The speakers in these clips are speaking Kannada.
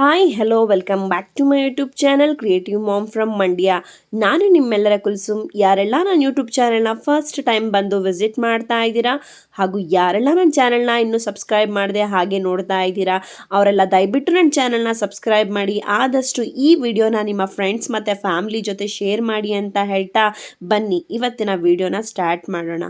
Hi hello welcome back to my YouTube channel creative mom from Mandya ನಾನು ನಿಮ್ಮೆಲ್ಲರ ಕುಲ್ಸುಮ್, ಯಾರೆಲ್ಲ ನನ್ನ ಯೂಟ್ಯೂಬ್ ಚಾನಲ್ನ ಫಸ್ಟ್ ಟೈಮ್ ಬಂದು ವಿಸಿಟ್ ಮಾಡ್ತಾ ಇದ್ದೀರಾ, ಹಾಗೂ ಯಾರೆಲ್ಲ ನನ್ನ ಚಾನಲ್ನ ಇನ್ನೂ ಸಬ್ಸ್ಕ್ರೈಬ್ ಮಾಡಿದೆ ಹಾಗೆ ನೋಡ್ತಾ ಇದ್ದೀರಾ, ಅವರೆಲ್ಲ ದಯವಿಟ್ಟು ನನ್ನ ಚಾನಲ್ನ ಸಬ್ಸ್ಕ್ರೈಬ್ ಮಾಡಿ, ಆದಷ್ಟು ಈ ವಿಡಿಯೋನ ನಿಮ್ಮ ಫ್ರೆಂಡ್ಸ್ ಮತ್ತು ಫ್ಯಾಮಿಲಿ ಜೊತೆ ಶೇರ್ ಮಾಡಿ ಅಂತ ಹೇಳ್ತಾ ಬನ್ನಿ. ಇವತ್ತಿನ ವಿಡಿಯೋನ ಸ್ಟಾರ್ಟ್ ಮಾಡೋಣ.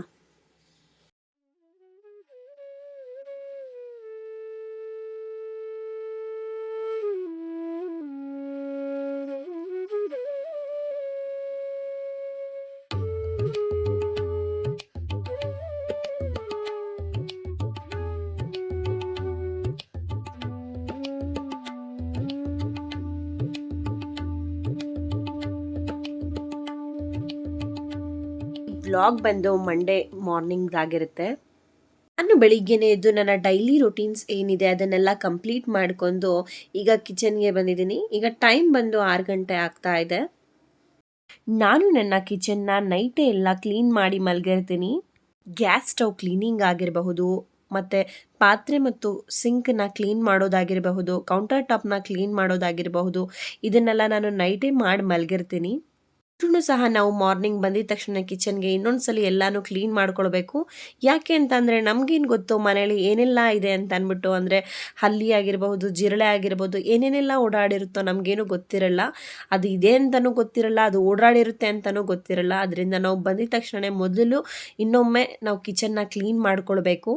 ಬ್ಲಾಗ್ ಬಂದು ಮಂಡೇ ಮಾರ್ನಿಂಗ್ ಆಗಿರುತ್ತೆ. ನಾನು ಬೆಳಿಗ್ಗೆನೆ ಎದ್ದು ನನ್ನ ಡೈಲಿ ರೊಟೀನ್ಸ್ ಏನಿದೆ ಅದನ್ನೆಲ್ಲ ಕಂಪ್ಲೀಟ್ ಮಾಡ್ಕೊಂಡು ಈಗ ಕಿಚನ್ಗೆ ಬಂದಿದ್ದೀನಿ. ಈಗ ಟೈಮ್ ಬಂದು ಆರು ಗಂಟೆ ಆಗ್ತಾ ಇದೆ. ನಾನು ನನ್ನ ಕಿಚನ್ನ ನೈಟೇ ಎಲ್ಲ ಕ್ಲೀನ್ ಮಾಡಿ ಮಲಗಿರ್ತೀನಿ. ಗ್ಯಾಸ್ ಸ್ಟವ್ ಕ್ಲೀನಿಂಗ್ ಆಗಿರಬಹುದು, ಮತ್ತು ಪಾತ್ರೆ ಮತ್ತು ಸಿಂಕ್ನ ಕ್ಲೀನ್ ಮಾಡೋದಾಗಿರಬಹುದು ಕೌಂಟರ್ ಟಾಪ್ನ ಕ್ಲೀನ್ ಮಾಡೋದಾಗಿರಬಹುದು, ಇದನ್ನೆಲ್ಲ ನಾನು ನೈಟೇ ಮಾಡಿ ಮಲಗಿರ್ತೀನಿ. ಇದ್ರೂ ಸಹ ನಾವು ಮಾರ್ನಿಂಗ್ ಬಂದಿದ ತಕ್ಷಣ ಕಿಚನ್ಗೆ ಇನ್ನೊಂದು ಸಲ ಎಲ್ಲನೂ ಕ್ಲೀನ್ ಮಾಡ್ಕೊಳ್ಬೇಕು. ಯಾಕೆ ಅಂತಂದರೆ ನಮಗೇನು ಗೊತ್ತು ಮನೇಲಿ ಏನೆಲ್ಲ ಇದೆ ಅಂತ ಅಂದ್ಬಿಟ್ಟು ಅಂದರೆ ಹಲ್ಲಿ ಆಗಿರಬಹುದು, ಜಿರಳೆ ಆಗಿರ್ಬೋದು ಏನೇನೆಲ್ಲ ಓಡಾಡಿರುತ್ತೋ ನಮಗೇನು ಗೊತ್ತಿರಲ್ಲ. ಅದು ಇದೆ ಅಂತಲೂ ಗೊತ್ತಿರಲ್ಲ, ಅದು ಓಡಾಡಿರುತ್ತೆ ಅಂತಲೂ ಗೊತ್ತಿರಲ್ಲ. ಅದರಿಂದ ನಾವು ಬಂದಿದ ತಕ್ಷಣ ಮೊದಲು ಇನ್ನೊಮ್ಮೆ ನಾವು ಕಿಚನ್ನ ಕ್ಲೀನ್ ಮಾಡ್ಕೊಳ್ಬೇಕು.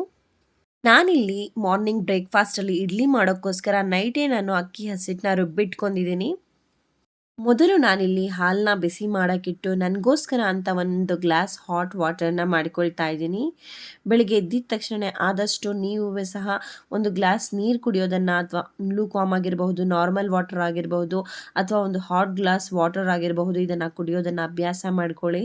ನಾನಿಲ್ಲಿ ಮಾರ್ನಿಂಗ್ ಬ್ರೇಕ್ಫಾಸ್ಟಲ್ಲಿ ಇಡ್ಲಿ ಮಾಡೋಕ್ಕೋಸ್ಕರ ನೈಟೇ ನಾನು ಅಕ್ಕಿ ಹಸಿಟ್ಟನ್ನ ರುಬ್ಬಿಟ್ಕೊಂಡಿದ್ದೀನಿ. ಮೊದಲು ನಾನಿಲ್ಲಿ ಹಾಲನ್ನ ಬಿಸಿ ಮಾಡೋಕ್ಕಿಟ್ಟು ನನಗೋಸ್ಕರ ಅಂತ ಒಂದು ಗ್ಲಾಸ್ ಹಾಟ್ ವಾಟರ್ನ ಮಾಡಿಕೊಳ್ತಾ ಇದ್ದೀನಿ. ಬೆಳಿಗ್ಗೆ ಎದ್ದಿದ ತಕ್ಷಣ ಆದಷ್ಟು ನೀವು ಸಹ ಒಂದು ಗ್ಲಾಸ್ ನೀರು ಕುಡಿಯೋದನ್ನು ಅಥವಾ ಲೂಕಾಮ್ ಆಗಿರಬಹುದು, ನಾರ್ಮಲ್ ವಾಟರ್ ಆಗಿರಬಹುದು ಅಥವಾ ಒಂದು ಹಾಟ್ ಗ್ಲಾಸ್ ವಾಟರ್ ಆಗಿರಬಹುದು ಇದನ್ನು ಕುಡಿಯೋದನ್ನು ಅಭ್ಯಾಸ ಮಾಡ್ಕೊಳ್ಳಿ.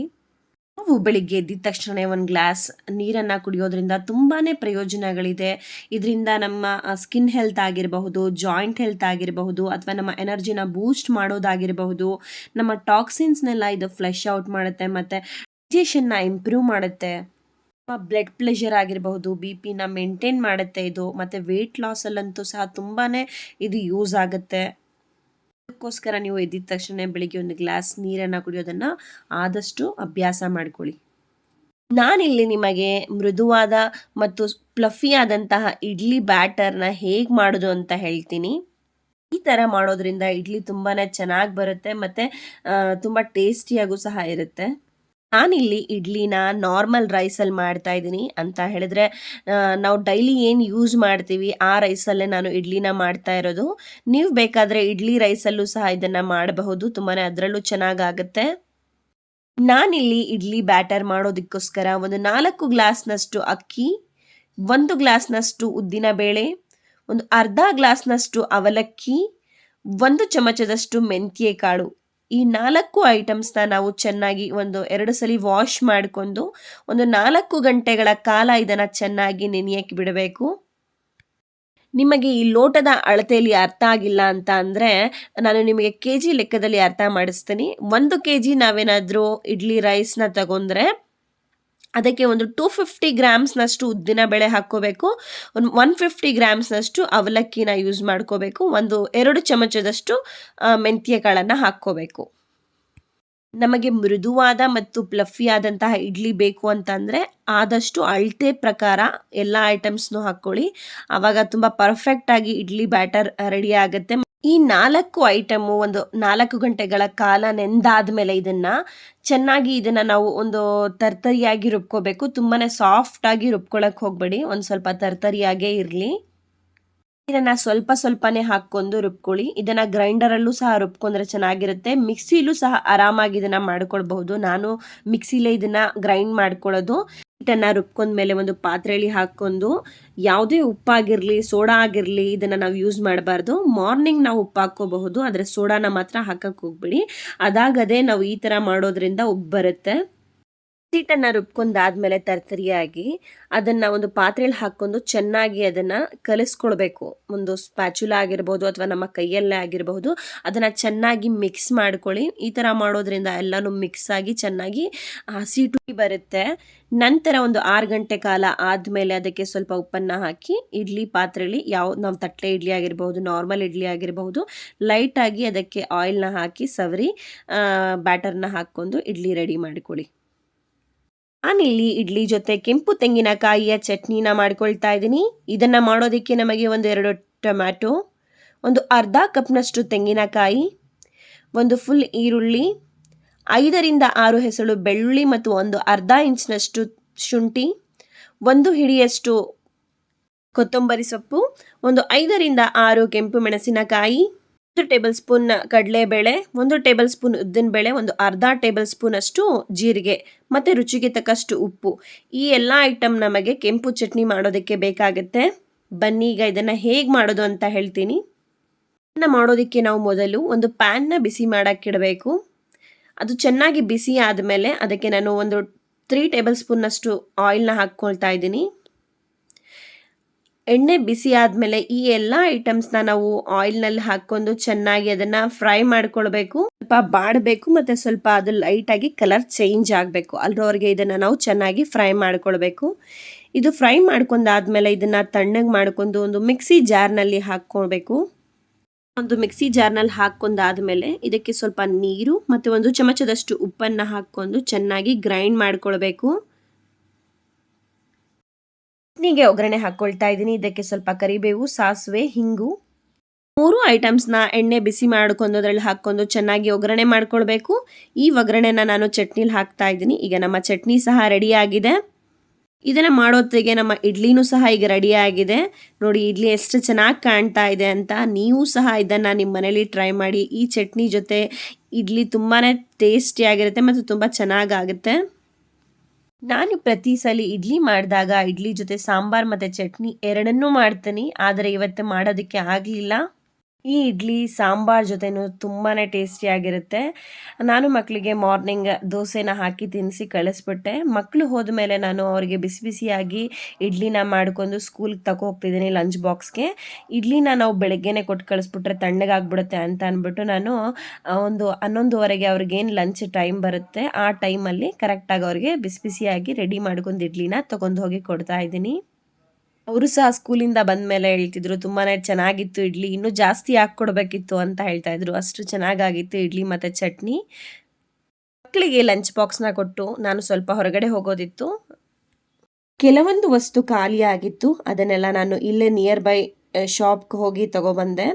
ನಾವು ಬೆಳಿಗ್ಗೆ ಎದ್ದಿದ ತಕ್ಷಣ ಒಂದು ಗ್ಲಾಸ್ ನೀರನ್ನು ಕುಡಿಯೋದ್ರಿಂದ ತುಂಬಾ ಪ್ರಯೋಜನಗಳಿದೆ. ಇದರಿಂದ ನಮ್ಮ ಸ್ಕಿನ್ ಹೆಲ್ತ್ ಆಗಿರಬಹುದು ಜಾಯಿಂಟ್ ಹೆಲ್ತ್ ಆಗಿರಬಹುದು, ಅಥವಾ ನಮ್ಮ ಎನರ್ಜಿನ ಬೂಸ್ಟ್ ಮಾಡೋದಾಗಿರಬಹುದು, ನಮ್ಮ ಟಾಕ್ಸಿನ್ಸ್ನೆಲ್ಲ ಇದು ಫ್ಲೆಶ್ ಔಟ್ ಮಾಡುತ್ತೆ, ಮತ್ತು ಡೈಜೆಷನ್ನ ಇಂಪ್ರೂವ್ ಮಾಡುತ್ತೆ. ಬ್ಲಡ್ ಪ್ರೆಷರ್ ಆಗಿರಬಹುದು ಬಿ ಪಿನ ಮೇಂಟೈನ್ ಮಾಡುತ್ತೆ ಇದು, ಮತ್ತು ವೆಯ್ಟ್ ಲಾಸಲ್ಲಂತೂ ಸಹ ತುಂಬಾ ಇದು ಯೂಸ್ ಆಗುತ್ತೆ. ಅದಕ್ಕೋಸ್ಕರ ನೀವು ಎದ್ದಿದ ತಕ್ಷಣ ಬೆಳಿಗ್ಗೆ ಒಂದು ಗ್ಲಾಸ್ ನೀರನ್ನು ಕುಡಿಯೋದನ್ನು ಆದಷ್ಟು ಅಭ್ಯಾಸ ಮಾಡ್ಕೊಳ್ಳಿ. ನಾನಿಲ್ಲಿ ನಿಮಗೆ ಮೃದುವಾದ ಮತ್ತು ಪ್ಲಫಿಯಾದಂತಹ ಇಡ್ಲಿ ಬ್ಯಾಟರ್ನ ಹೇಗೆ ಮಾಡೋದು ಅಂತ ಹೇಳ್ತೀನಿ. ಈ ಥರ ಮಾಡೋದ್ರಿಂದ ಇಡ್ಲಿ ತುಂಬಾ ಚೆನ್ನಾಗಿ ಬರುತ್ತೆ ಮತ್ತು ತುಂಬ ಟೇಸ್ಟಿಯಾಗೂ ಸಹ ಇರುತ್ತೆ. ನಾನಿಲ್ಲಿ ಇಡ್ಲಿನ ನಾರ್ಮಲ್ ರೈಸಲ್ಲಿ ಮಾಡ್ತಾ ಇದ್ದೀನಿ ಅಂತ ಹೇಳಿದ್ರೆ ನಾವು ಡೈಲಿ ಏನು ಯೂಸ್ ಮಾಡ್ತೀವಿ ಆ ರೈಸಲ್ಲೇ ನಾನು ಇಡ್ಲಿನ ಮಾಡ್ತಾ ಇರೋದು. ನೀವು ಬೇಕಾದರೆ ಇಡ್ಲಿ ರೈಸಲ್ಲೂ ಸಹ ಇದನ್ನು ಮಾಡಬಹುದು ತುಂಬಾ ಅದರಲ್ಲೂ ಚೆನ್ನಾಗಾಗುತ್ತೆ. ನಾನಿಲ್ಲಿ ಇಡ್ಲಿ ಬ್ಯಾಟರ್ ಮಾಡೋದಕ್ಕೋಸ್ಕರ ಒಂದು ನಾಲ್ಕು ಗ್ಲಾಸ್ನಷ್ಟು ಅಕ್ಕಿ, ಒಂದು ಗ್ಲಾಸ್ನಷ್ಟು ಉದ್ದಿನ ಬೇಳೆ, ಒಂದು ಅರ್ಧ ಗ್ಲಾಸ್ನಷ್ಟು ಅವಲಕ್ಕಿ, ಒಂದು ಚಮಚದಷ್ಟು ಮೆಂತ್ಯೆ ಕಾಳು. ಈ ನಾಲ್ಕು ಐಟಮ್ಸ್ನ ನಾವು ಚೆನ್ನಾಗಿ ಒಂದು ಎರಡು ಸಲ ವಾಶ್ ಮಾಡಿಕೊಂಡು ಒಂದು ನಾಲ್ಕು ಗಂಟೆಗಳ ಕಾಲ ಇದನ್ನು ಚೆನ್ನಾಗಿ ನೆನೆಯಕ್ಕೆ ಬಿಡಬೇಕು. ನಿಮಗೆ ಈ ಲೋಟದ ಅಳತೆಯಲ್ಲಿ ಅರ್ಥ ಆಗಿಲ್ಲ ಅಂತ ಅಂದರೆ ನಾನು ನಿಮಗೆ ಕೆ ಜಿ ಲೆಕ್ಕದಲ್ಲಿ ಅರ್ಥ ಮಾಡಿಸ್ತೀನಿ. ಒಂದು ಕೆ ಜಿ ನಾವೇನಾದರೂ ಇಡ್ಲಿ ರೈಸ್ನ ತಗೊಂಡ್ರೆ ಅದಕ್ಕೆ ಒಂದು ಟೂ ಫಿಫ್ಟಿ ಗ್ರಾಮ್ಸ್ನಷ್ಟು ಉದ್ದಿನ ಬೇಳೆ ಹಾಕ್ಕೋಬೇಕು. ಒಂದು ಒನ್ ಫಿಫ್ಟಿ ಗ್ರಾಮ್ಸ್ನಷ್ಟು ಅವಲಕ್ಕಿನ ಯೂಸ್ ಮಾಡ್ಕೋಬೇಕು. ಒಂದು ಎರಡು ಚಮಚದಷ್ಟು ಮೆಂತ್ಯ ಕಾಳನ್ನು ಹಾಕ್ಕೋಬೇಕು. ನಮಗೆ ಮೃದುವಾದ ಮತ್ತು ಪ್ಲಫಿಯಾದಂತಹ ಇಡ್ಲಿ ಬೇಕು ಅಂತಂದರೆ ಆದಷ್ಟು ಅಳತೆ ಪ್ರಕಾರ ಎಲ್ಲ ಐಟಮ್ಸ್ನು ಹಾಕ್ಕೊಳ್ಳಿ. ಆವಾಗ ತುಂಬ ಪರ್ಫೆಕ್ಟಾಗಿ ಇಡ್ಲಿ ಬ್ಯಾಟರ್ ರೆಡಿ ಆಗುತ್ತೆ. ಈ ನಾಲ್ಕು ಐಟಮು ಒಂದು ನಾಲ್ಕು ಗಂಟೆಗಳ ಕಾಲ ನೆಂದಾದ ಮೇಲೆ ಇದನ್ನು ಚೆನ್ನಾಗಿ ಇದನ್ನು ನಾವು ಒಂದು ತರ್ತರಿಯಾಗಿ ರುಬ್ಕೋಬೇಕು. ತುಂಬಾ ಸಾಫ್ಟಾಗಿ ರುಬ್ಕೊಳ್ಳೋಕೆ ಹೋಗಬೇಡಿ. ಒಂದು ಸ್ವಲ್ಪ ತರ್ತರಿಯಾಗೇ ಇರಲಿ. ಇದನ್ನು ಸ್ವಲ್ಪ ಸ್ವಲ್ಪನೇ ಹಾಕೊಂಡು ರುಬ್ಕೊಳ್ಳಿ. ಇದನ್ನ ಗ್ರೈಂಡರ್ ಅಲ್ಲೂ ಸಹ ರುಬ್ಕೊಂಡ್ರೆ ಚೆನ್ನಾಗಿರುತ್ತೆ. ಮಿಕ್ಸಿಲೂ ಸಹ ಆರಾಮಾಗಿ ಇದನ್ನ ಮಾಡ್ಕೊಳ್ಬಹುದು. ನಾನು ಮಿಕ್ಸಿಲೇ ಇದನ್ನ ಗ್ರೈಂಡ್ ಮಾಡ್ಕೊಳ್ಳೋದು. ಹಿಟ್ಟನ್ನು ರುಬ್ಕೊಂಡ್ಮೇಲೆ ಒಂದು ಪಾತ್ರೆಯಲ್ಲಿ ಹಾಕೊಂಡು ಯಾವುದೇ ಉಪ್ಪಾಗಿರಲಿ, ಸೋಡಾ ಆಗಿರಲಿ ಇದನ್ನ ನಾವು ಯೂಸ್ ಮಾಡಬಾರ್ದು. ಮಾರ್ನಿಂಗ್ ನಾವು ಉಪ್ಪು ಹಾಕೋಬಹುದು ಆದರೆ ಸೋಡಾನ ಮಾತ್ರ ಹಾಕಕ್ಕೆ ಹೋಗ್ಬಿಡಿ. ಅದಾಗದೇ ನಾವು ಈ ತರ ಮಾಡೋದ್ರಿಂದ ಉಪ್ಪು ಬರುತ್ತೆ ಹಿಟ್ಟನ್ನು ರುಬ್ಕೊಂಡಾದ್ಮೇಲೆ ತರ್ತರಿಯಾಗಿ ಅದನ್ನು ಒಂದು ಪಾತ್ರೆಯಲ್ಲಿ ಹಾಕ್ಕೊಂಡು ಚೆನ್ನಾಗಿ ಅದನ್ನು ಕಲಿಸ್ಕೊಳ್ಬೇಕು. ಒಂದು ಸ್ಪ್ಯಾಚುಲ ಆಗಿರ್ಬೋದು ಅಥವಾ ನಮ್ಮ ಕೈಯಲ್ಲೇ ಆಗಿರಬಹುದು ಅದನ್ನು ಚೆನ್ನಾಗಿ ಮಿಕ್ಸ್ ಮಾಡ್ಕೊಳ್ಳಿ. ಈ ಥರ ಮಾಡೋದ್ರಿಂದ ಎಲ್ಲನೂ ಮಿಕ್ಸ್ ಆಗಿ ಚೆನ್ನಾಗಿ ಹಸಿ ಟುಟಿ ಬರುತ್ತೆ. ನಂತರ ಒಂದು ಆರು ಗಂಟೆ ಕಾಲ ಆದಮೇಲೆ ಅದಕ್ಕೆ ಸ್ವಲ್ಪ ಉಪ್ಪನ್ನು ಹಾಕಿ, ಇಡ್ಲಿ ಪಾತ್ರೆಯಲ್ಲಿ ಯಾವ, ನಾವು ತಟ್ಟೆ ಇಡ್ಲಿ ಆಗಿರಬಹುದು ನಾರ್ಮಲ್ ಇಡ್ಲಿ ಆಗಿರಬಹುದು ಲೈಟಾಗಿ ಅದಕ್ಕೆ ಆಯಿಲ್ನ ಹಾಕಿ ಸವರಿ ಬ್ಯಾಟರ್ನ ಹಾಕ್ಕೊಂಡು ಇಡ್ಲಿ ರೆಡಿ ಮಾಡಿಕೊಳ್ಳಿ. ನಾನಿಲ್ಲಿ ಇಡ್ಲಿ ಜೊತೆ ಕೆಂಪು ತೆಂಗಿನಕಾಯಿಯ ಚಟ್ನಿನ ಮಾಡ್ಕೊಳ್ತಾ ಇದ್ದೀನಿ ಇದನ್ನು ಮಾಡೋದಕ್ಕೆ ನಮಗೆ ಒಂದು ಎರಡು ಟೊಮ್ಯಾಟೊ, ಒಂದು ಅರ್ಧ ಕಪ್ನಷ್ಟು ತೆಂಗಿನಕಾಯಿ, ಒಂದು ಫುಲ್ ಈರುಳ್ಳಿ, ಐದರಿಂದ ಆರು ಹೆಸರು ಬೆಳ್ಳುಳ್ಳಿ ಮತ್ತು ಒಂದು ಅರ್ಧ ಇಂಚಿನಷ್ಟು ಶುಂಠಿ, ಒಂದು ಹಿಡಿಯಷ್ಟು ಕೊತ್ತಂಬರಿ ಸೊಪ್ಪು, ಒಂದು ಐದರಿಂದ ಆರು ಕೆಂಪು ಮೆಣಸಿನಕಾಯಿ ಒಂದು ಟೇಬಲ್ ಸ್ಪೂನ್ ಕಡಲೆಬೇಳೆ, ಒಂದು ಟೇಬಲ್ ಸ್ಪೂನ್ ಉದ್ದಿನಬೇಳೆ ಒಂದು ಅರ್ಧ ಟೇಬಲ್ ಸ್ಪೂನ್ ಅಷ್ಟು ಜೀರಿಗೆ ಮತ್ತು ರುಚಿಗೆ ತಕ್ಕಷ್ಟು ಉಪ್ಪು. ಈ ಎಲ್ಲ ಐಟಮ್ ನಮಗೆ ಕೆಂಪು ಚಟ್ನಿ ಮಾಡೋದಕ್ಕೆ ಬೇಕಾಗುತ್ತೆ. ಬನ್ನಿ, ಈಗ ಇದನ್ನು ಹೇಗೆ ಮಾಡೋದು ಅಂತ ಹೇಳ್ತೀನಿ. ಇದನ್ನು ಮಾಡೋದಕ್ಕೆ ನಾವು ಮೊದಲು ಒಂದು ಪ್ಯಾನ್ನ ಬಿಸಿ ಮಾಡೋಕ್ಕಿಡಬೇಕು ಅದು ಚೆನ್ನಾಗಿ ಬಿಸಿ ಆದಮೇಲೆ ಅದಕ್ಕೆ ನಾನು ಒಂದು ತ್ರೀ ಟೇಬಲ್ ಸ್ಪೂನ್ನಷ್ಟು ಆಯಿಲ್ನ ಹಾಕ್ಕೊಳ್ತಾ ಇದ್ದೀನಿ. ಎಣ್ಣೆ ಬಿಸಿ ಆದಮೇಲೆ ಈ ಎಲ್ಲ ಐಟಮ್ಸ್ನ ನಾವು ಆಯಿಲ್ನಲ್ಲಿ ಹಾಕ್ಕೊಂಡು ಚೆನ್ನಾಗಿ ಅದನ್ನು ಫ್ರೈ ಮಾಡ್ಕೊಳ್ಬೇಕು. ಸ್ವಲ್ಪ ಬಾಡಬೇಕು ಮತ್ತು ಸ್ವಲ್ಪ ಅದು ಲೈಟಾಗಿ ಕಲರ್ ಚೇಂಜ್ ಆಗಬೇಕು. ಅಲ್ಲಿರೋರಿಗೆ ಇದನ್ನು ನಾವು ಚೆನ್ನಾಗಿ ಫ್ರೈ ಮಾಡ್ಕೊಳ್ಬೇಕು. ಇದು ಫ್ರೈ ಮಾಡ್ಕೊಂಡಾದ್ಮೇಲೆ ಇದನ್ನು ತಣ್ಣಗೆ ಮಾಡ್ಕೊಂಡು ಒಂದು ಮಿಕ್ಸಿ ಜಾರ್ನಲ್ಲಿ ಹಾಕ್ಕೊಳ್ಬೇಕು. ಒಂದು ಮಿಕ್ಸಿ ಜಾರ್ನಲ್ಲಿ ಹಾಕ್ಕೊಂಡಾದ್ಮೇಲೆ ಇದಕ್ಕೆ ಸ್ವಲ್ಪ ನೀರು ಮತ್ತು ಒಂದು ಚಮಚದಷ್ಟು ಉಪ್ಪನ್ನು ಹಾಕ್ಕೊಂಡು ಚೆನ್ನಾಗಿ ಗ್ರೈಂಡ್ ಮಾಡ್ಕೊಳ್ಬೇಕು. ಚಟ್ನಿಗೆ ಒಗ್ಗರಣೆ ಹಾಕ್ಕೊಳ್ತಾ ಇದ್ದೀನಿ. ಇದಕ್ಕೆ ಸ್ವಲ್ಪ ಕರಿಬೇವು, ಸಾಸಿವೆ, ಹಿಂಗು. ಮೂರು ಐಟಮ್ಸ್ನ ಎಣ್ಣೆ ಬಿಸಿ ಮಾಡ್ಕೊಂಡು ಅದರಲ್ಲಿ ಹಾಕ್ಕೊಂಡು ಚೆನ್ನಾಗಿ ಒಗ್ಗರಣೆ ಮಾಡ್ಕೊಳ್ಬೇಕು. ಈ ಒಗ್ಗರಣೆನ ನಾನು ಚಟ್ನಿಲಿ ಹಾಕ್ತಾ ಇದ್ದೀನಿ. ಈಗ ನಮ್ಮ ಚಟ್ನಿ ಸಹ ರೆಡಿಯಾಗಿದೆ. ಇದನ್ನು ಮಾಡೋತ್ತಿಗೆ ನಮ್ಮ ಇಡ್ಲಿನೂ ಸಹ ಈಗ ರೆಡಿ ಆಗಿದೆ ನೋಡಿ, ಇಡ್ಲಿ ಎಷ್ಟು ಚೆನ್ನಾಗಿ ಕಾಣ್ತಾ ಇದೆ ಅಂತ ನೀವು ಸಹ ಇದನ್ನು ನಿಮ್ಮ ಮನೇಲಿ ಟ್ರೈ ಮಾಡಿ. ಈ ಚಟ್ನಿ ಜೊತೆ ಇಡ್ಲಿ ತುಂಬಾ ಟೇಸ್ಟಿಯಾಗಿರುತ್ತೆ ಮತ್ತು ತುಂಬ ಚೆನ್ನಾಗಾಗುತ್ತೆ. ನಾನು ಪ್ರತಿ ಸಲ ಇಡ್ಲಿ ಮಾಡಿದಾಗ ಇಡ್ಲಿ ಜೊತೆ ಸಾಂಬಾರ್ ಮತ್ತು ಚಟ್ನಿ ಎರಡನ್ನೂ ಮಾಡ್ತೀನಿ, ಆದರೆ ಇವತ್ತು ಮಾಡೋದಕ್ಕೆ ಆಗಲಿಲ್ಲ. ಈ ಇಡ್ಲಿ, ಸಾಂಬಾರ್ ಜೊತೆನೂ ತುಂಬಾ ಟೇಸ್ಟಿಯಾಗಿರುತ್ತೆ. ನಾನು ಮಕ್ಕಳಿಗೆ ಮಾರ್ನಿಂಗ್ ದೋಸೆನ ಹಾಕಿ ತಿನ್ನಿಸಿ ಕಳಿಸ್ಬಿಟ್ಟೆ. ಮಕ್ಕಳು ಹೋದ್ಮೇಲೆ ನಾನು ಅವರಿಗೆ ಬಿಸಿ ಬಿಸಿಯಾಗಿ ಇಡ್ಲಿನ ಮಾಡ್ಕೊಂಡು ಸ್ಕೂಲ್ಗೆ ತಗೋ ಹೋಗ್ತಿದ್ದೀನಿ ಲಂಚ್ ಬಾಕ್ಸ್ಗೆ ಇಡ್ಲಿನ ನಾವು ಬೆಳಗ್ಗೆನೇ ಕೊಟ್ಟು ಕಳಿಸ್ಬಿಟ್ರೆ ತಣ್ಣಗಾಗ್ಬಿಡುತ್ತೆ ಅಂತ ಅಂದ್ಬಿಟ್ಟು ನಾನು ಒಂದು ಹನ್ನೊಂದುವರೆಗೆ ಅವ್ರಿಗೇನು ಲಂಚ್ ಟೈಮ್ ಬರುತ್ತೆ, ಆ ಟೈಮಲ್ಲಿ ಕರೆಕ್ಟಾಗಿ ಅವ್ರಿಗೆ ಬಿಸಿ ಬಿಸಿಯಾಗಿ ರೆಡಿ ಮಾಡ್ಕೊಂಡು ಇಡ್ಲಿನ ತೊಗೊಂಡು ಹೋಗಿ ಕೊಡ್ತಾ ಇದ್ದೀನಿ. ಅವರು ಸಹ ಸ್ಕೂಲಿಂದ ಬಂದ ಮೇಲೆ ಹೇಳ್ತಿದ್ರು ತುಂಬಾ ಚೆನ್ನಾಗಿತ್ತು ಇಡ್ಲಿ, ಇನ್ನೂ ಜಾಸ್ತಿ ಹಾಕ್ಕೊಡ್ಬೇಕಿತ್ತು ಅಂತ ಹೇಳ್ತಾ ಇದ್ರು. ಅಷ್ಟು ಚೆನ್ನಾಗಾಗಿತ್ತು ಇಡ್ಲಿ ಮತ್ತು ಚಟ್ನಿ. ಮಕ್ಕಳಿಗೆ ಲಂಚ್ ಬಾಕ್ಸ್ನ ಕೊಟ್ಟು ನಾನು ಸ್ವಲ್ಪ ಹೊರಗಡೆ ಹೋಗೋದಿತ್ತು. ಕೆಲವೊಂದು ವಸ್ತು ಖಾಲಿಯಾಗಿತ್ತು, ಅದನ್ನೆಲ್ಲ ನಾನು ಇಲ್ಲೇ ನಿಯರ್ ಬೈ ಶಾಪ್ಗೆ ಹೋಗಿ ತಗೊಬಂದೆ.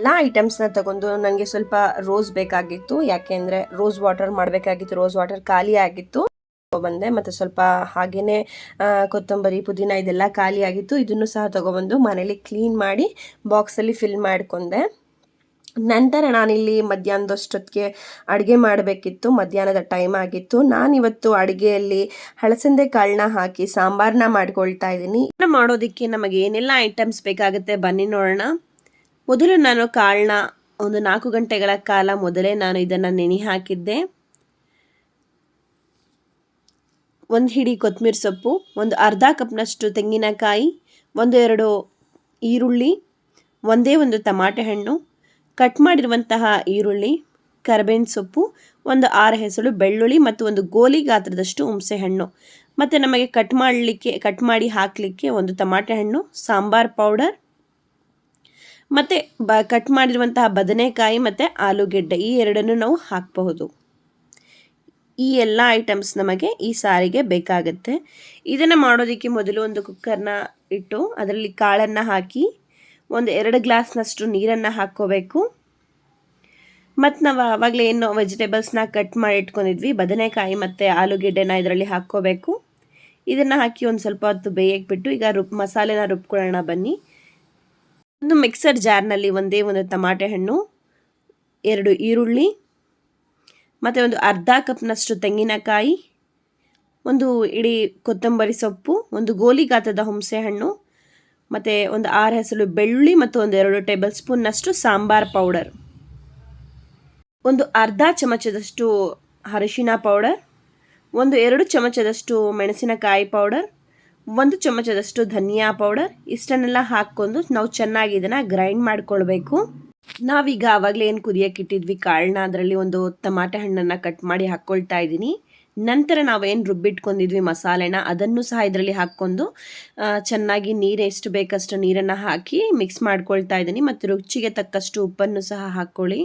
ಎಲ್ಲ ಐಟಮ್ಸ್ನ ತಗೊಂಡು ನನಗೆ ಸ್ವಲ್ಪ ರೋಸ್ ಬೇಕಾಗಿತ್ತು. ಯಾಕೆಂದರೆ ರೋಸ್ ವಾಟರ್ ಮಾಡಬೇಕಾಗಿತ್ತು. ರೋಸ್ ವಾಟರ್ ಖಾಲಿ ಆಗಿತ್ತು. ಬಂದೆ. ಮತ್ತು ಸ್ವಲ್ಪ ಹಾಗೇನೆ ಕೊತ್ತಂಬರಿ, ಪುದೀನ ಇದೆಲ್ಲ ಖಾಲಿ ಆಗಿತ್ತು. ಇದನ್ನು ಸಹ ತಗೊಬಂದು ಮನೇಲಿ ಕ್ಲೀನ್ ಮಾಡಿ ಬಾಕ್ಸಲ್ಲಿ ಫಿಲ್ ಮಾಡ್ಕೊಂಡೆ. ನಂತರ ನಾನಿಲ್ಲಿ ಮಧ್ಯಾಹ್ನದಷ್ಟೊತ್ತಿಗೆ ಅಡುಗೆ ಮಾಡಬೇಕಿತ್ತು. ಮಧ್ಯಾಹ್ನದ ಟೈಮ್ ಆಗಿತ್ತು. ನಾನಿವತ್ತು ಅಡುಗೆಯಲ್ಲಿ ಹಳಸಂದೆ ಕಾಳನ್ನ ಹಾಕಿ ಸಾಂಬಾರನ್ನ ಮಾಡ್ಕೊಳ್ತಾ ಇದ್ದೀನಿ. ಮಾಡೋದಕ್ಕೆ ನಮಗೆ ಏನೆಲ್ಲ ಐಟಮ್ಸ್ ಬೇಕಾಗುತ್ತೆ ಬನ್ನಿ ನೋಡೋಣ. ಮೊದಲು ನಾನು ಕಾಳನ್ನ ಒಂದು ನಾಲ್ಕು ಗಂಟೆಗಳ ಕಾಲ ಮೊದಲೇ ನಾನು ಇದನ್ನು ನೆನೆ ಹಾಕಿದ್ದೆ ಒಂದು ಹಿಡಿ ಕೊತ್ತಂಬರಿ ಸೊಪ್ಪು, ಒಂದು ಅರ್ಧ ಕಪ್ನಷ್ಟು ತೆಂಗಿನಕಾಯಿ, ಒಂದು ಎರಡು ಈರುಳ್ಳಿ, ಒಂದೇ ಒಂದು ಟಮಾಟೆ ಹಣ್ಣು, ಕಟ್ ಮಾಡಿರುವಂತಹ ಈರುಳ್ಳಿ, ಕರ್ಬೇವಿನ ಸೊಪ್ಪು, ಒಂದು ಆರು ಹೆಸರು ಬೆಳ್ಳುಳ್ಳಿ ಮತ್ತು ಒಂದು ಗೋಲಿ ಗಾತ್ರದಷ್ಟು ಹುಣಸೆ ಹಣ್ಣು. ಮತ್ತು ನಮಗೆ ಕಟ್ ಮಾಡಲಿಕ್ಕೆ, ಕಟ್ ಮಾಡಿ ಹಾಕಲಿಕ್ಕೆ ಒಂದು ಟಮಾಟೆ ಹಣ್ಣು, ಸಾಂಬಾರ್ ಪೌಡರ್ ಮತ್ತು ಬ ಕಟ್ ಮಾಡಿರುವಂತಹ ಬದನೆಕಾಯಿ ಮತ್ತು ಆಲೂಗೆಡ್ಡೆ, ಈ ಎರಡನ್ನು ನಾವು ಹಾಕಬಹುದು. ಈ ಎಲ್ಲ ಐಟಮ್ಸ್ ನಮಗೆ ಈ ಸಾರಿಗೆ ಬೇಕಾಗುತ್ತೆ. ಇದನ್ನು ಮಾಡೋದಕ್ಕೆ ಮೊದಲು ಒಂದು ಕುಕ್ಕರ್ನ ಇಟ್ಟು ಅದರಲ್ಲಿ ಕಾಳನ್ನು ಹಾಕಿ ಒಂದು ಎರಡು ಗ್ಲಾಸ್ನಷ್ಟು ನೀರನ್ನು ಹಾಕ್ಕೋಬೇಕು. ಮತ್ತು ನಾವು ಆವಾಗಲೇ ಏನು ವೆಜಿಟೇಬಲ್ಸ್ನ ಕಟ್ ಮಾಡಿ ಇಟ್ಕೊಂಡಿದ್ವಿ, ಬದನೆಕಾಯಿ ಮತ್ತು ಆಲೂಗೆಡ್ಡೆನ ಇದರಲ್ಲಿ ಹಾಕ್ಕೋಬೇಕು. ಇದನ್ನು ಹಾಕಿ ಒಂದು ಸ್ವಲ್ಪ ಹೊತ್ತು ಬೇಯಕ್ಕೆ ಬಿಟ್ಟು ಈಗ ರುಬ್, ಮಸಾಲೆನ ರುಬ್ಕೊಳ್ಳೋಣ ಬನ್ನಿ. ಒಂದು ಮಿಕ್ಸರ್ ಜಾರ್ನಲ್ಲಿ ಒಂದೇ ಒಂದು ಟಮಾಟೆ ಹಣ್ಣು, ಎರಡು ಈರುಳ್ಳಿ, ಮತ್ತು ಒಂದು ಅರ್ಧ ಕಪ್ನಷ್ಟು ತೆಂಗಿನಕಾಯಿ, ಒಂದು ಇಡೀ ಕೊತ್ತಂಬರಿ ಸೊಪ್ಪು, ಒಂದು ಗೋಲಿ ಗಾತ್ರದ ಹುಣಸೆ ಹಣ್ಣು, ಮತ್ತು ಒಂದು ಆರು ಹೆಸರು ಬೆಳ್ಳುಳ್ಳಿ ಮತ್ತು ಒಂದು ಎರಡು ಟೇಬಲ್ ಸ್ಪೂನ್ನಷ್ಟು ಸಾಂಬಾರ್ ಪೌಡರ್. ಒಂದು ಅರ್ಧ ಚಮಚದಷ್ಟು ಅರಿಶಿನ ಪೌಡರ್, ಒಂದು ಎರಡು ಚಮಚದಷ್ಟು ಮೆಣಸಿನಕಾಯಿ ಪೌಡರ್ ಒಂದು ಚಮಚದಷ್ಟು ಧನಿಯಾ ಪೌಡರ್, ಇಷ್ಟನ್ನೆಲ್ಲ ಹಾಕ್ಕೊಂಡು ನಾವು ಚೆನ್ನಾಗಿ ಇದನ್ನು ಗ್ರೈಂಡ್ ಮಾಡ್ಕೊಳ್ಬೇಕು. ನಾವೀಗ ಆವಾಗಲೇ ಏನು ಕುದಿಯಕ್ಕೆ ಇಟ್ಟಿದ್ವಿ, ಕಾಳನ್ನ ಅದರಲ್ಲಿ ಒಂದು ಟಮಾಟೆ ಹಣ್ಣನ್ನು ಕಟ್ ಮಾಡಿ ಹಾಕ್ಕೊಳ್ತಾ ಇದ್ದೀನಿ. ನಂತರ ನಾವೇನು ರುಬ್ಬಿಟ್ಕೊಂಡಿದ್ವಿ ಮಸಾಲೆನ, ಅದನ್ನು ಸಹ ಇದರಲ್ಲಿ ಹಾಕ್ಕೊಂಡು ಚೆನ್ನಾಗಿ ನೀರು ಎಷ್ಟು ಬೇಕಷ್ಟು ನೀರನ್ನು ಹಾಕಿ ಮಿಕ್ಸ್ ಮಾಡ್ಕೊಳ್ತಾ ಇದ್ದೀನಿ. ಮತ್ತು ರುಚಿಗೆ ತಕ್ಕಷ್ಟು ಉಪ್ಪನ್ನು ಸಹ ಹಾಕ್ಕೊಳ್ಳಿ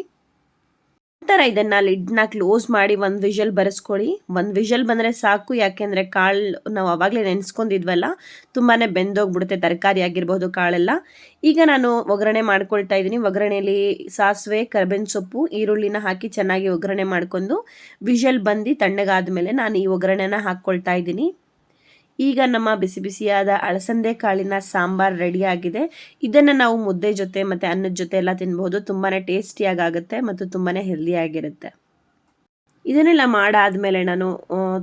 ನಂತರ ಇದನ್ನು ಲಿಡ್ನ ಕ್ಲೋಸ್ ಮಾಡಿ ಒಂದು ವಿಷಲ್ ಬರೆಸ್ಕೊಳ್ಳಿ. ಒಂದು ವಿಷಲ್ ಬಂದರೆ ಸಾಕು, ಯಾಕೆಂದರೆ ಕಾಳು ನಾವು ಆವಾಗಲೇ ನೆನೆಸ್ಕೊಂಡಿದ್ವಲ್ಲ ತುಂಬಾ ಬೆಂದೋಗ್ಬಿಡುತ್ತೆ, ತರಕಾರಿ ಆಗಿರ್ಬೋದು, ಕಾಳೆಲ್ಲ. ಈಗ ನಾನು ಒಗ್ಗರಣೆ ಮಾಡ್ಕೊಳ್ತಾ ಇದ್ದೀನಿ ಒಗ್ಗರಣೆಯಲ್ಲಿ ಸಾಸಿವೆ, ಕರ್ಬೇವಿನ ಸೊಪ್ಪು, ಈರುಳ್ಳಿನ ಹಾಕಿ ಚೆನ್ನಾಗಿ ಒಗ್ಗರಣೆ ಮಾಡ್ಕೊಂಡು ವಿಷಲ್ ಬಂದು ತಣ್ಣಗಾದ ಮೇಲೆ ನಾನು ಈ ಒಗ್ಗರಣೆನ ಹಾಕ್ಕೊಳ್ತಾ ಇದ್ದೀನಿ ಈಗ ನಮ್ಮ ಬಿಸಿ ಬಿಸಿಯಾದ ಅಳಸಂದೆ ಕಾಳಿನ ಸಾಂಬಾರ್ ರೆಡಿಯಾಗಿದೆ. ಇದನ್ನು ನಾವು ಮುದ್ದೆ ಜೊತೆ ಮತ್ತು ಅನ್ನದ ಜೊತೆ ಎಲ್ಲ ತಿನ್ಬೋದು ತುಂಬಾ ಟೇಸ್ಟಿಯಾಗಿ ಆಗುತ್ತೆ ಮತ್ತು ತುಂಬಾ ಹೆಲ್ದಿಯಾಗಿರುತ್ತೆ. ಇದನ್ನೆಲ್ಲ ಮಾಡಾದಮೇಲೆ ನಾನು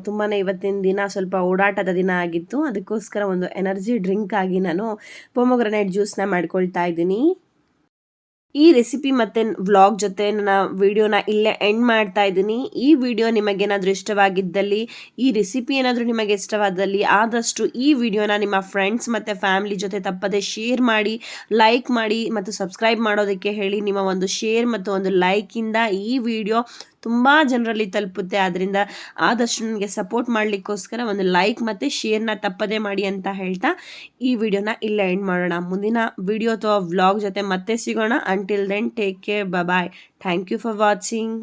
ತುಂಬಾ ಇವತ್ತಿನ ದಿನ ಸ್ವಲ್ಪ ಓಡಾಟದ ದಿನ ಆಗಿತ್ತು. ಅದಕ್ಕೋಸ್ಕರ ಒಂದು ಎನರ್ಜಿ ಡ್ರಿಂಕ್ ಆಗಿ ನಾನು ಪೊಮೊಗ್ರನೇಟ್ ಜ್ಯೂಸ್ನ ಮಾಡ್ಕೊಳ್ತಾ ಇದ್ದೀನಿ. ಈ ರೆಸಿಪಿ ಮತ್ತು ವ್ಲಾಗ್ ಜೊತೆ ನನ್ನ ವಿಡಿಯೋನ ಇಲ್ಲೇ ಎಂಡ್ ಮಾಡ್ತಾ ಇದ್ದೀನಿ. ಈ ವಿಡಿಯೋ ನಿಮಗೇನಾದರೂ ಇಷ್ಟವಾಗಿದ್ದಲ್ಲಿ, ಈ ರೆಸಿಪಿ ಏನಾದರೂ ನಿಮಗೆ ಇಷ್ಟವಾದಲ್ಲಿ, ಆದಷ್ಟು ಈ ವಿಡಿಯೋನ ನಿಮ್ಮ ಫ್ರೆಂಡ್ಸ್ ಮತ್ತು ಫ್ಯಾಮಿಲಿ ಜೊತೆ ತಪ್ಪದೆ ಶೇರ್ ಮಾಡಿ ಲೈಕ್ ಮಾಡಿ, ಮತ್ತು ಸಬ್ಸ್ಕ್ರೈಬ್ ಮಾಡೋದಕ್ಕೆ ಹೇಳಿ ನಿಮ್ಮ ಒಂದು ಶೇರ್ ಮತ್ತು ಒಂದು ಲೈಕಿಂದ ಈ ವಿಡಿಯೋ ತುಂಬ ಜನರಲ್ಲಿ ತಲುಪುತ್ತೆ. ಆದ್ದರಿಂದ ಆದಷ್ಟು ನನಗೆ ಸಪೋರ್ಟ್ ಮಾಡಲಿಕ್ಕೋಸ್ಕರ ಒಂದು ಲೈಕ್ ಮತ್ತು ಶೇರ್ನ ತಪ್ಪದೇ ಮಾಡಿ ಅಂತ ಹೇಳ್ತಾ ಈ ವಿಡಿಯೋನ ಇಲ್ಲೇ ಎಂಡ್ ಮಾಡೋಣ. ಮುಂದಿನ ವಿಡಿಯೋ ಅಥವಾ ವ್ಲಾಗ್ ಜೊತೆ ಮತ್ತೆ ಸಿಗೋಣ. Until then take care bye thank you for watching